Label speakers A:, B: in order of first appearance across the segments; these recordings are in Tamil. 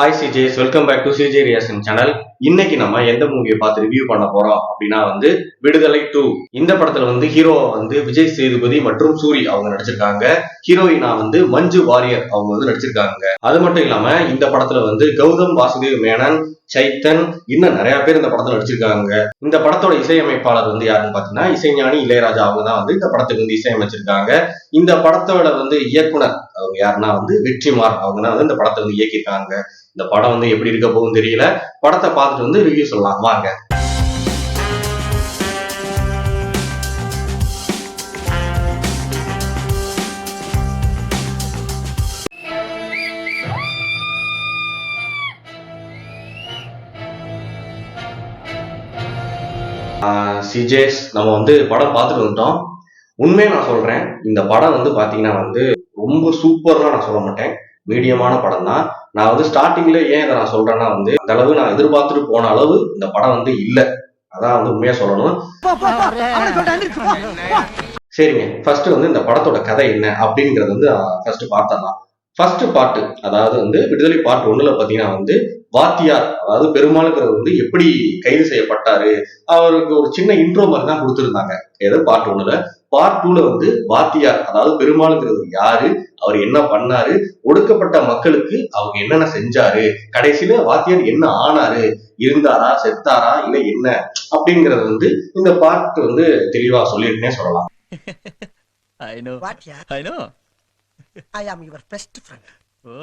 A: Hi CJs welcome back to CJ ரியாசன் channel இன்னைக்கு நம்ம எந்த மூவியை பார்த்து ரிவ்யூ பண்ண போறோம் அப்படின்னா வந்து விடுதலை டூ இந்த படத்துல வந்து ஹீரோவை வந்து விஜய் சேதுபதி மற்றும் சூரி அவங்க நடிச்சிருக்காங்க. ஹீரோயினா வந்து மஞ்சு வாரியர் அவங்க வந்து நடிச்சிருக்காங்க. அது மட்டும் இல்லாம இந்த படத்துல வந்து கௌதம் வாசுதேவ் மேனன் சைத்தன் இன்னும் நிறைய பேர் இந்த படத்துல நடிச்சிருக்காங்க. இந்த படத்தோட இசையமைப்பாளர் வந்து யாருன்னு பாத்தீங்கன்னா இசைஞானி இளையராஜா அவங்க தான் வந்து இந்த படத்துக்கு வந்து இசையமைச்சிருக்காங்க. இந்த படத்தோட வந்து இயக்குனர் அவங்க யாருன்னா வந்து வெற்றிமார் அவங்க தான் வந்து இந்த படத்தை வந்து இயக்கியிருக்காங்க. இந்த படம் வந்து எப்படி இருக்க போகும் தெரியல. படத்தை பார்த்துட்டு வந்து ரிவ்யூ சொல்லலாம். வாங்க. சிஜேஸ் நம்ம வந்து படம் பார்த்துட்டு வந்துட்டோம். உண்மையை நான் சொல்றேன். இந்த படம் வந்து பாத்தீங்கன்னா வந்து ரொம்ப சூப்பர்லாம் நான் சொல்ல மாட்டேன். மீடியமான படம் தான். நான் வந்து ஸ்டார்டிங்ல ஏன் இதை நான் சொல்றேன்னா வந்து அந்த அளவு நான் எதிர்பார்த்துட்டு போன அளவு இந்த படம் வந்து இல்ல. அதான் வந்து உண்மையா சொல்லணும். சரிங்க. ஃபர்ஸ்ட் வந்து இந்த படத்தோட கதை என்ன அப்படிங்கறது வந்து ஃபர்ஸ்ட் பார்த்தலாம் ஃபர்ஸ்ட் பாட்டு அதாவது வந்து விடுதலை பாட்டு ஒண்ணுல பாத்தீங்கன்னா வந்து வாத்தியார் அதாவது பெருமாளுங்கிறது வந்து எப்படி கைது செய்யப்பட்டாரு அவருக்கு ஒரு சின்ன இன்ட்ரோ மாதிரி தான் கொடுத்துருந்தாங்க. ஏதோ பாட்டு ஒண்ணுல பார்ட் டூல வந்து வாத்தியார் அதாவது பெருமாளுங்கிறது யாரு அவர் என்ன பண்ணாரு ஒடுக்கப்பட்ட மக்களுக்கு அவங்க என்னென்ன செஞ்சாரு கடைசியில வாத்தியார் என்ன ஆனாரு இருந்தாரா செத்தாரா இல்ல என்ன அப்படிங்கறது வந்து இந்த பார்ட் வந்து தெளிவா சொல்லியிருக்கேனே சொல்லலாம்
B: I know.
C: What, yeah?
B: I know.
C: I am your best friend.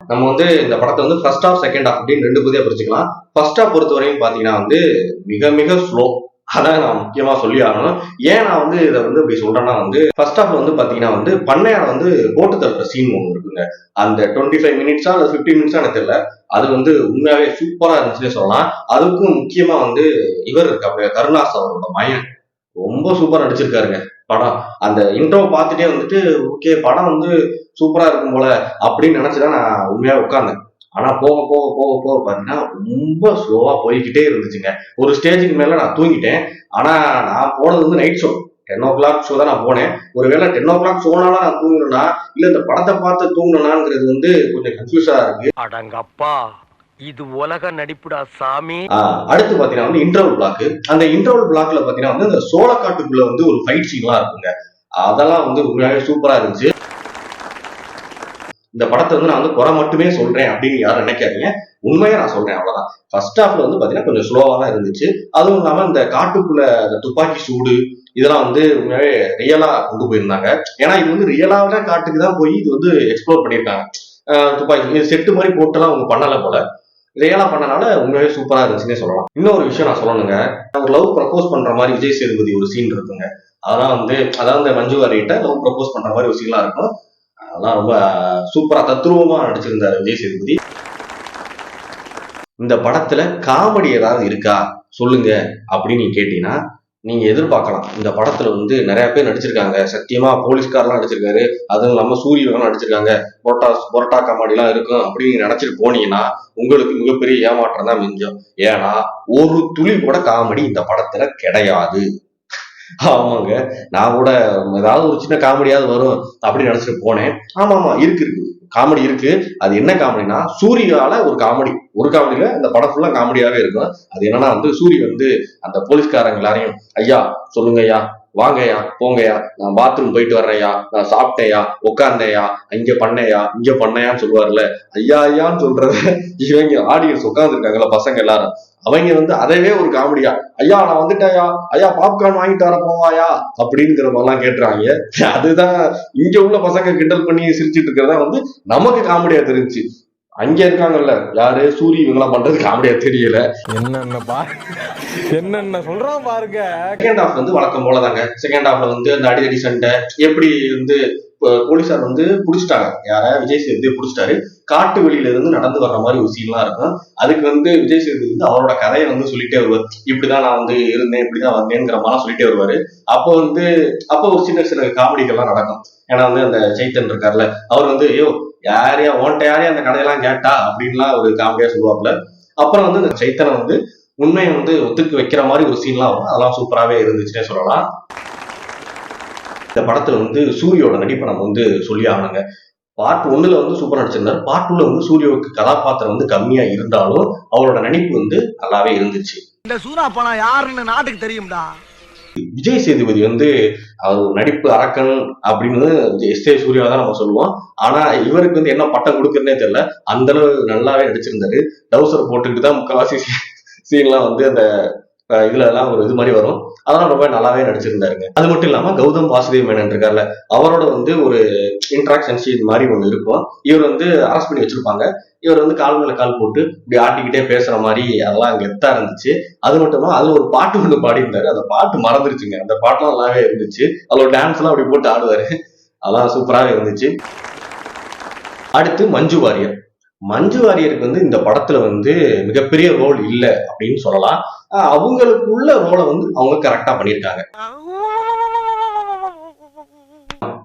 A: நம்ம வந்து இந்த படத்தை வந்து ஃபர்ஸ்ட் ஹாஃப் செகண்ட் ஹாஃப் அப்படின்னு ரெண்டு பகுதியா பிரிச்சுக்கலாம் ஃபர்ஸ்ட் ஹாஃப் பொறுத்த வரையும் பாத்தீங்கன்னா வந்து மிக மிக ஸ்லோ அதான் நான் முக்கியமா சொல்லி ஆகணும். ஏன் நான் வந்து இதை வந்து இப்படி சொல்றேன்னா வந்து ஃபர்ஸ்ட் ஆஃப் வந்து பாத்தீங்கன்னா வந்து பண்ணையார் வந்து போட்டு தடுக்கிற சீன் ஒன்று இருக்குங்க. அந்த டுவெண்ட்டி ஃபைவ் மினிட்ஸா அல்லது ஃபிஃப்டி மினிட்ஸா எனக்கு தெரியல. அது வந்து உண்மையாவே சூப்பரா இருந்துச்சுன்னே சொல்லலாம். அதுக்கும் முக்கியமா வந்து இவர் இருக்காங்க கருணாஸ் அவரோட மயன் ரொம்ப சூப்பரா நடிச்சிருக்காருங்க படம். அந்த இன்ட்ரோ பார்த்துட்டே வந்துட்டு ஓகே படம் வந்து சூப்பரா இருக்கும் போல அப்படின்னு நினைச்சுதான் நான் உண்மையா உட்கார்ந்தேன். ஆனா போக போக போக போக பாத்தீங்கன்னா ரொம்ப ஸ்லோவா போய்கிட்டே இருந்துச்சுங்க. ஒரு ஸ்டேஜுக்கு மேல நான் தூங்கிட்டேன். ஆனா நான் போனது வந்து night show ten o'clock show தான் நான் போனேன். ஒருவேளை டென் ஓ கிளாக் ஷோனால நான் தூங்கணும்னா இல்ல இந்த படத்தை பார்த்து தூங்கணும்னாங்கிறது வந்து கொஞ்சம் கன்ஃபியூஸா இருக்கு.
D: அடங்கப்பா இது உலக நடிப்புடா சாமி.
A: அடுத்து பாத்தீங்கன்னா வந்து இன்டர்வல் பிளாக் அந்த இன்டர்வல் பிளாக்ல பாத்தீங்கன்னா வந்து அந்த சோளக்காட்டுக்குள்ள வந்து ஒரு ஃபைட் சீன்லாம் இருக்குங்க. அதெல்லாம் வந்து உண்மையாவே சூப்பரா இருந்துச்சு. இந்த படத்தை வந்து நான் வந்து குறை மட்டுமே சொல்றேன் அப்படின்னு யாரும் நினைக்காதீங்க. உண்மையா நான் சொல்றேன் அவ்வளவுதான். ஃபர்ஸ்ட் ஹாஃப்ல வந்து பாத்தீங்கன்னா கொஞ்சம் ஸ்லோவா தான் இருந்துச்சு. அதுவும் இல்லாம இந்த காட்டுக்குள்ள அந்த துப்பாக்கி சூடு இதெல்லாம் வந்து உண்மையாவே ரியலா கொண்டு போயிருந்தாங்க. ஏன்னா இது வந்து ரியலாவே காட்டுக்கு தான் போய் இது வந்து எக்ஸ்ப்ளோர் பண்ணியிருக்காங்க. துப்பாக்கி இது செட்டு மாதிரி போட்டுலாம் அவங்க பண்ணல போல. ரியலா பண்ணனால உண்மையாவே சூப்பரா இருந்துச்சுன்னே சொல்லலாம். இன்னொரு விஷயம் நான் சொல்லணுங்க. ஒரு லவ் ப்ரப்போஸ் பண்ற மாதிரி விஜய் சேதுபதி ஒரு சீன் இருக்குங்க. அதெல்லாம் வந்து அதாவது இந்த மஞ்சு வாரியிட்ட லவ் ப்ரப்போஸ் பண்ற மாதிரி ஒரு சீன்லாம் இருக்கும். அதெல்லாம் ரொம்ப சூப்பரா தத்ரூபமா நடிச்சிருந்தாரு விஜய் சேதுபதி. இந்த படத்துல காமெடி ஏதாவது இருக்கா? சொல்லுங்க அப்படின்னு நீங்க கேட்டீங்கன்னா நீங்க எதிர்பார்க்கலாம். இந்த படத்துல வந்து நிறைய பேர் நடிச்சிருக்காங்க. சத்தியமா போலீஸ்காரெல்லாம் நடிச்சிருக்காரு. அதுவும் இல்லாம சூரியன் நடிச்சிருக்காங்க. பொரோட்டா பொரோட்டா காமெடி எல்லாம் இருக்கும் அப்படின்னு நீங்க நினைச்சிட்டு போனீங்கன்னா உங்களுக்கு மிகப்பெரிய ஏமாற்றம் தான் மிஞ்சம். ஏன்னா ஒரு துளி கூட காமெடி இந்த படத்துல கிடையாது. ஆமாங்க. நான் கூட ஏதாவது ஒரு சின்ன காமெடியாவது வரும் அப்படின்னு நினைச்சிட்டு போனேன். ஆமா ஆமா இருக்கு இருக்கு. காமெடி இருக்கு. அது என்ன காமெடினா சூரியால ஒரு காமெடி. ஒரு காமெடியில இந்த படம் ஃபுல்லா காமெடியாவே இருக்கும். அது என்னன்னா வந்து சூரிய வந்து அந்த போலீஸ்காரங்க எல்லாரையும் ஐயா சொல்லுங்க ஐயா வாங்கய்யா போங்கயா நான் பாத்ரூம் போயிட்டு வர்றேன்யா நான் சாப்பிட்டேயா உட்கார்ந்தேயா இங்க பண்ணையா இங்க பண்ணையான்னு சொல்லுவார்ல. ஐயா ஐயான்னு சொல்றத இவங்க ஆடியன்ஸ் உட்காந்துருக்காங்கல்ல பசங்க எல்லாரும். அவங்க வந்து அதவே ஒரு காமெடியா ஐயா நான் வந்துட்டேயா ஐயா பாப்கார்ன் வாங்கிட்டு வர போவாயா? அப்படிங்கிற மாதிரிலாம் கேட்டுறாங்க. அதுதான் இங்க உள்ள பசங்க கிண்டல் பண்ணி சிரிச்சிட்டு இருக்கிறதா வந்து நமக்கு காமெடியா தெரிஞ்சுச்சு அங்க இருக்காங்கல்ல. யாரு? சூரி இவங்கெல்லாம் பண்றது காமெடியா தெரியல.
E: என்னென்ன பா என்னென்ன சொல்றான் பாருங்க.
A: செகண்ட் ஹாஃப் வந்து வழக்கம் போலதாங்க. செகண்ட் ஹாஃப்ல வந்து அந்த அடிதடி சண்டை எப்படி வந்து போ- போலீசார் வந்து புடிச்சிட்டாங்க. யார? விஜய் சேதுபதி புடிச்சிட்டாரு. காட்டு வெளியில இருந்து நடந்து வர்ற மாதிரி ஒரு சீன்லாம் இருக்கும். அதுக்கு வந்து விஜய் சேதுபதி வந்து அவரோட கதையை வந்து சொல்லிட்டே வருவார். இப்படிதான் நான் வந்து இருந்தேன் இப்படிதான் வந்தேங்கிற மாதிரிலாம் சொல்லிட்டே வருவாரு. அப்போ வந்து அப்போ ஒரு சின்ன சின்ன காமெடிகள்லாம் நடக்கும். ஏன்னா வந்து அந்த சைத்தன் இருக்கார்ல அவர் வந்து ஐயோ யாரையா ஓன்ட்ட யாரையா அந்த கதையெல்லாம் கேட்டா அப்படின்லாம் ஒரு காமெடியா சொல்லுவாப்புல. அப்புறம் வந்து இந்த சைத்தனை வந்து உண்மையை வந்து ஒத்துக்கு வைக்கிற மாதிரி ஒரு சீன்லாம் வரும். அதெல்லாம் சூப்பராகவே இருந்துச்சுன்னே சொல்லலாம். இந்த படத்துல வந்து சூரியோட நடிப்பை நம்ம வந்து சொல்லி ஆகணுங்க. பார்ட் ஒன்னுல வந்து சூப்பர் நடிச்சிருந்தாரு. பார்ட் டூல வந்து சூரியோவுக்கு கதாபாத்திரம் வந்து கம்மியா இருந்தாலும் அவரோட நடிப்பு வந்து நல்லாவே இருந்துச்சு.
C: இந்த சூனா பணம் யாருன்னு நாட்டுக்கு தெரியும்டா.
A: விஜய் சேதுபதி வந்து அவர் நடிப்பு அரக்கன் அப்படின்னு எஸ் ஏ சூர்யா தான் நம்ம சொல்லுவோம். ஆனா இவருக்கு வந்து என்ன பட்டம் கொடுக்குறனே தெரியல. அந்த அளவு நல்லாவே நடிச்சிருந்தாரு. டவுசர் போட்டுக்கிட்டு தான் முக்கால்வாசி சீன்லாம் வந்து அந்த இதுல எல்லாம் ஒரு இது மாதிரி வரும். அதெல்லாம் ரொம்ப நல்லாவே நடிச்சிருந்தாருங்க. அது மட்டும் இல்லாம கௌதம் வாசுதேவ் மேனன் இருக்கார்ல அவரோட வந்து ஒரு இன்ட்ராக்ஷன் இது மாதிரி ஒன்று இருக்கும். இவர் வந்து அரெஸ்ட் பண்ணி வச்சிருப்பாங்க. இவர் வந்து கால் மேல கால் போட்டு இப்படி ஆட்டிக்கிட்டே பேசுற மாதிரி அதெல்லாம் கெத்தா இருந்துச்சு. அது மட்டும் இல்லாம அதுல ஒரு பாட்டு ஒன்று பாடியிருந்தாரு. அந்த பாட்டு மறந்துருச்சுங்க. அந்த பாட்டுலாம் நல்லாவே இருந்துச்சு. அதுல ஒரு டான்ஸ் எல்லாம் அப்படி போட்டு ஆடுவாரு. அதெல்லாம் சூப்பராகவே இருந்துச்சு. அடுத்து மஞ்சு வாரியர். மஞ்சு வாரியருக்கு வந்து இந்த படத்துல வந்து மிகப்பெரிய ரோல் இல்ல அப்படின்னு சொல்லலாம். அவங்களுக்குள்ள ரோலை வந்து அவங்க கரெக்டா பண்ணியிருக்காங்க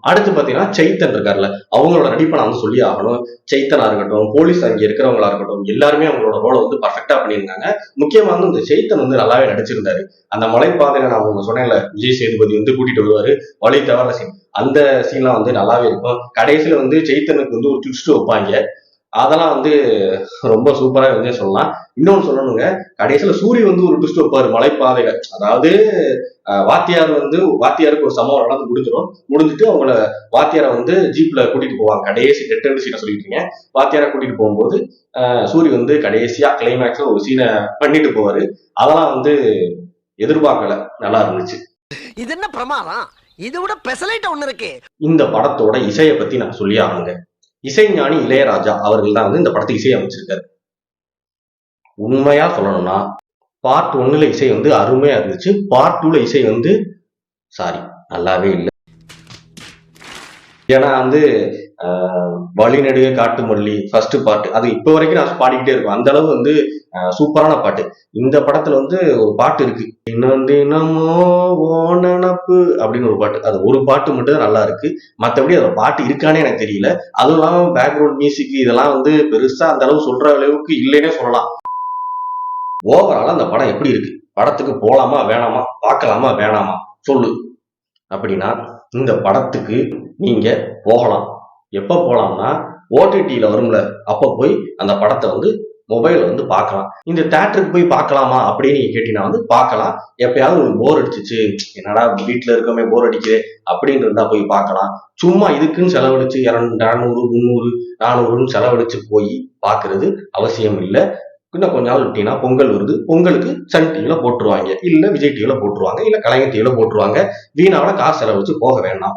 A: அடுத்து பாத்தீங்கன்னா சைத்தன் இருக்கார்ல அவங்களோட நடிப்பை நான் வந்து சொல்லி ஆகணும். சைத்தனா இருக்கட்டும் போலீஸ் அங்கே இருக்கிறவங்களா இருக்கட்டும் எல்லாருமே அவங்களோட ரோலை வந்து பர்ஃபெக்டா பண்ணியிருந்தாங்க. முக்கியமா வந்து இந்த சைத்தன் வந்து நல்லாவே நடிச்சிருந்தாரு. அந்த மலைப்பாதையில நான் அவங்க சொன்னேன்ல விஜய் சேதுபதி வந்து கூட்டிட்டு வருவாரு வழி தவற சீன். அந்த சீன்லாம் வந்து நல்லாவே இருக்கும். கடைசியில வந்து சைத்தனுக்கு வந்து ஒரு ட்விஸ்ட் வைப்பாங்க. அதெல்லாம் வந்து ரொம்ப சூப்பரா வந்து சொல்லலாம். இன்னொன்னு சொல்லணுங்க கடைசியில சூரிய வந்து ஒரு ட்விஸ்ட் வைப்பாரு மலைப்பாதையில. அதாவது வாத்தியார் வந்து வாத்தியாருக்கு ஒரு சம்பவம் நடந்து முடிஞ்சிடும். முடிஞ்சிட்டு அவங்கள வாத்தியாரை வந்து ஜீப்ல கூட்டிட்டு போவாங்க. கடைசி டெட் அண்ட் சீனை சொல்லிட்டீங்க வாத்தியாரை கூட்டிட்டு போகும்போது அஹ், சூரி வந்து கடைசியா கிளைமேக்ஸ்ல ஒரு சீனை பண்ணிட்டு போவாரு. அதெல்லாம் வந்து எதிர்பார்க்கல. நல்லா இருந்துச்சு.
C: இது என்ன பிரமாதம்? இதை விட பெசலைட் ஒண்ணு இருக்கு.
A: இந்த படத்தோட இசையை பத்தி நான் சொல்லி ஆகணுங்க. இசைஞானி இளையராஜா அவர்கள் தான் வந்து இந்த படத்துக்கு இசை அமைச்சிருக்காரு. உண்மையா சொல்லணும்னா பார்ட் ஒன்னுல இசை வந்து அருமையா இருந்துச்சு. பார்ட் டூல இசை வந்து சாரி நல்லாவே இல்லை. ஏன்னா வந்து வழிநெடுக காட்டு மல்லி ஃபர்ஸ்ட் பாட்டு அது இப்போ வரைக்கும் நான் பாடிக்கிட்டே இருக்கும். அந்த அளவு வந்து சூப்பரான பாட்டு. இந்த படத்துல வந்து ஒரு பாட்டு இருக்கு. இன்னும் தினமோ ஓனப்பு அப்படின்னு ஒரு பாட்டு. அது ஒரு பாட்டு மட்டும் தான் நல்லா இருக்கு. மற்றபடி அதில் பாட்டு இருக்கானே எனக்கு தெரியல. அதுவும் இல்லாமல் பேக்ரவுண்ட் மியூசிக் இதெல்லாம் வந்து பெருசா அந்த அளவு சொல்ற அளவுக்கு இல்லைன்னே சொல்லலாம். ஓவரால் அந்த படம் எப்படி இருக்கு? படத்துக்கு போலாமா வேணாமா? பார்க்கலாமா வேணாமா? சொல்லு. அப்படின்னா இந்த படத்துக்கு நீங்க போகலாம். எப்போ போகலாம்னா ஓடிடியில் வரும்ல. அப்போ போய் அந்த படத்தை வந்து மொபைலில் வந்து பார்க்கலாம். இந்த தேட்டருக்கு போய் பார்க்கலாமா அப்படின்னு நீங்கள் கேட்டீங்கன்னா வந்து பார்க்கலாம். எப்பயாவது உங்களுக்கு போர் அடிச்சிச்சு. என்னடா வீட்டில் இருக்கமே போர் அடிக்குது அப்படின்னு இருந்தால் போய் பார்க்கலாம். சும்மா இதுக்குன்னு செலவழிச்சு இரநூறு இரநூறு முந்நூறு நானூறுன்னு செலவழிச்சு போய் பார்க்கறது அவசியம் இல்லை. இன்னும் கொஞ்ச நாள் விட்டீங்கன்னா பொங்கல் வருது. பொங்கலுக்கு சன் டிவியில் போட்டுருவாங்க. இல்லை விஜய் டிவியில் போட்டுருவாங்க. இல்லை கலைஞர் டிவியில் போட்டுருவாங்க. வீணாவில் காசு செலவழிச்சு போக வேண்டாம்.